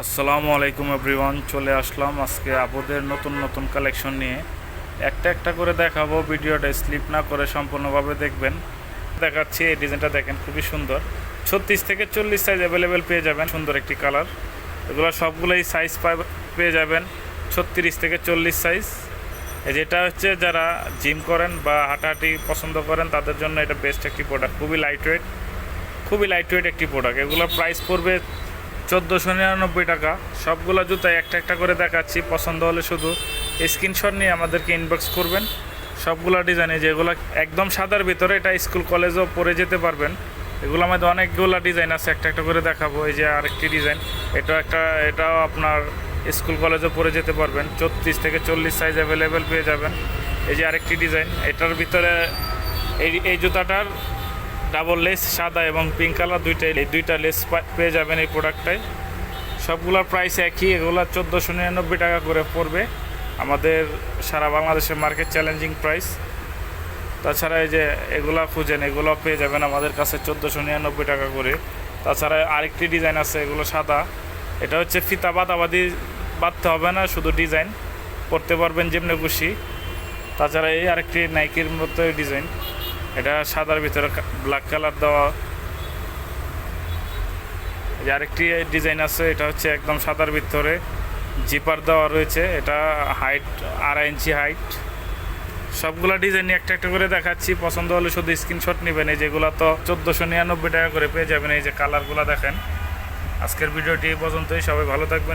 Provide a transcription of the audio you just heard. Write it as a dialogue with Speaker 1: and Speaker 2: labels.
Speaker 1: আসসালামু আলাইকুম এভরিওয়ান, চলে আসলাম আজকে আপুদের নতুন নতুন কালেকশন নিয়ে। একটা একটা করে দেখাবো, ভিডিওটা স্লিপ না করে সম্পূর্ণভাবে দেখবেন। দেখাচ্ছি, এই ডিজাইনটা দেখেন, খুবই সুন্দর। ছত্রিশ থেকে চল্লিশ সাইজ অ্যাভেলেবেল পেয়ে যাবেন, সুন্দর একটি কালার এগুলো সবগুলোই সাইজ পেয়ে যাবেন, ছত্রিশ থেকে চল্লিশ সাইজ যেটা হচ্ছে, যারা জিম করেন বা হাঁটাহাঁটি পছন্দ করেন, তাদের জন্য এটা বেস্ট একটি প্রোডাক্ট খুবই লাইট ওয়েট খুবই লাইট ওয়েট একটি প্রোডাক্ট এগুলোর প্রাইস পড়বে চোদ্দোশো নিরানব্বই টাকা। সবগুলো জুতায় একটা একটা করে দেখাচ্ছি, পছন্দ হলে শুধু স্ক্রিনশট নিয়ে আমাদেরকে ইনবক্স করবেন। সবগুলো ডিজাইনে যেগুলো একদম সাদার ভিতরে, এটা স্কুল কলেজও পরে যেতে পারবেন। এগুলো আমাদের অনেকগুলো ডিজাইন আছে, একটা একটা করে দেখাবো। এই যে আরেকটি ডিজাইন এটা একটা, এটাও আপনার স্কুল কলেজও পরে যেতে পারবেন। চত্রিশ থেকে চল্লিশ সাইজ অ্যাভেলেবেল পেয়ে যাবেন। এই যে আরেকটি ডিজাইন এটার ভিতরে এই এই জুতাটার ডাবল লেস, সাদা এবং পিঙ্ক কালার দুইটাই দুইটা লেস পেয়ে যাবেন এই প্রোডাক্টটায় সবগুলোর প্রাইস একই, এগুলো চোদ্দোশো নিরানব্বই টাকা করে পড়বে। আমাদের সারা বাংলাদেশের মার্কেট চ্যালেঞ্জিং প্রাইস তাছাড়া এই যে এগুলা খুঁজেন এগুলো পেয়ে যাবেন আমাদের কাছে চোদ্দোশো নিরানব্বই টাকা করে। তাছাড়া আরেকটি ডিজাইন আছে, এগুলো সাদা। এটা হচ্ছে ফিতা বাদাবাদি, বাঁধতে হবে না, শুধু ডিজাইন করতে পারবেন যেমনি খুশি। তাছাড়া এই আরেকটি নাইকির মতো ডিজাইন এটা সাদার ভিতরে ব্ল্যাক কালার দেওয়া। আরেকটি ডিজাইন আছে, এটা হচ্ছে একদম সাদার ভিতরে। জিপার দেওয়া রয়েছে, এটা হাইট আড়াই ইঞ্চি হাইট সবগুলা ডিজাইন একটা একটা করে দেখাচ্ছি। পছন্দ হলে শুধু স্ক্রিনশট নেবেন। এই যেগুলো তো চোদ্দোশো নিরানব্বই টাকা করে পেয়ে যাবেন। এই যে কালারগুলো দেখেন। আজকের ভিডিওটি পর্যন্তই। সবাই ভালো থাকবেন।